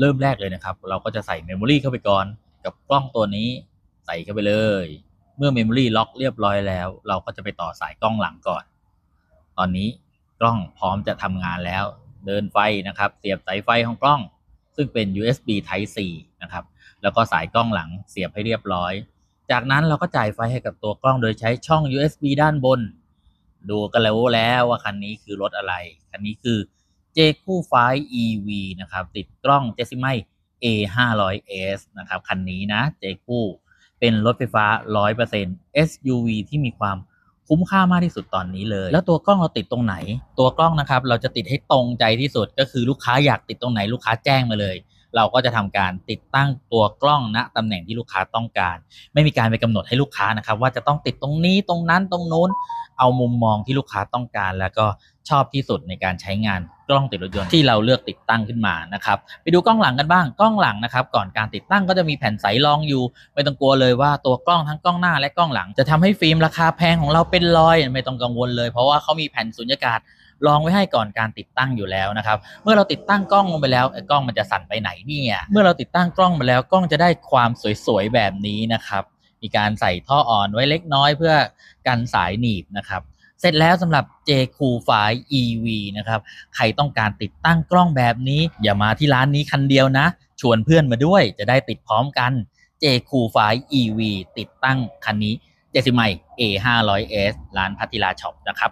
เริ่มแรกเลยนะครับ เราก็จะใส่เมมโมรีเข้าไปก่อน กับกล้องตัวนี้ใส่เข้าไปเลย เมื่อเมมโมรีล็อกเรียบร้อยแล้ว เราก็จะไปต่อสายกล้องหลังก่อน ตอนนี้กล้องพร้อมจะทำงานแล้ว เดินไฟนะครับ เสียบสายไฟของกล้อง ซึ่งเป็น USB Type C นะครับ แล้วก็สายกล้องหลังเสียบให้เรียบร้อย จากนั้นเราก็จ่ายไฟให้กับตัวกล้องโดยใช้ช่อง USB ด้านบน ดูกันแล้วแล้วว่าคันนี้คือรถอะไร คันนี้คือ j q 5 EV นะครับ ติดกล้อง j e s i m i A 5 0 0 S นะครับ คันนี้นะ j q เป็นรถไฟฟ้า 100% SUV ที่มีความคุ้มค่ามากที่สุดตอนนี้เลย แล้วตัวกล้องเราติดตรงไหน ตัวกล้องนะครับ เราจะติดให้ตรงใจที่สุดก็คือลูกค้าอยากติดตรงไหนลูกค้าแจ้งมาเลย เราก็จะทำการติดตั้งตัวกล้องณตำแหน่งที่ลูกค้าต้องการ ไม่มีการไปกำหนดให้ลูกค้านะครับ ว่าจะต้องติดตรงนี้ตรงนั้นตรงนู้น เอามุมมองที่ลูกค้าต้องการ แล้วก็ชอบที่สุดในการใช้งานกล้องติดรถยนต์ที่เราเลือกติดตั้งขึ้นมานะครับไปดูกล้องหลังกันบ้างกล้องหลังนะครับ ก่อนการติดตั้งก็จะมีแผ่นใสรองอยู่ ไม่ต้องกลัวเลยว่าตัวกล้องทั้งกล้องหน้าและกล้องหลัง จะทำให้ฟิล์มราคาแพงของเราเป็นรอยไม่ต้องกังวลเลย เพราะว่าเขามีแผ่นสุญญากาศ รองไว้ให้ก่อนการติดตั้งอยู่แล้วนะครับ เมื่อเราติดตั้งกล้องลงไปแล้วกล้องมันจะสั่นไปไหนเนี่ยเมื่อเราติดตั้งกล้องมาแล้วกล้องจะได้ความสวยๆแบบนี้นะครับ มีการใส่ท่ออ่อนไว้เล็กน้อยเพื่อกันสายหนีบนะครับเสร็จแล้วสำหรับ j q 5 EV นะครับ ใครต้องการติดตั้งกล้องแบบนี้ อย่ามาที่ร้านนี้คันเดียวนะ ชวนเพื่อนมาด้วยจะได้ติดพร้อมกัน j q 5 EV ติดตั้งคันนี้เจสิไม A 5 0 0 S ร้านพัทิลาช็อปนะครับ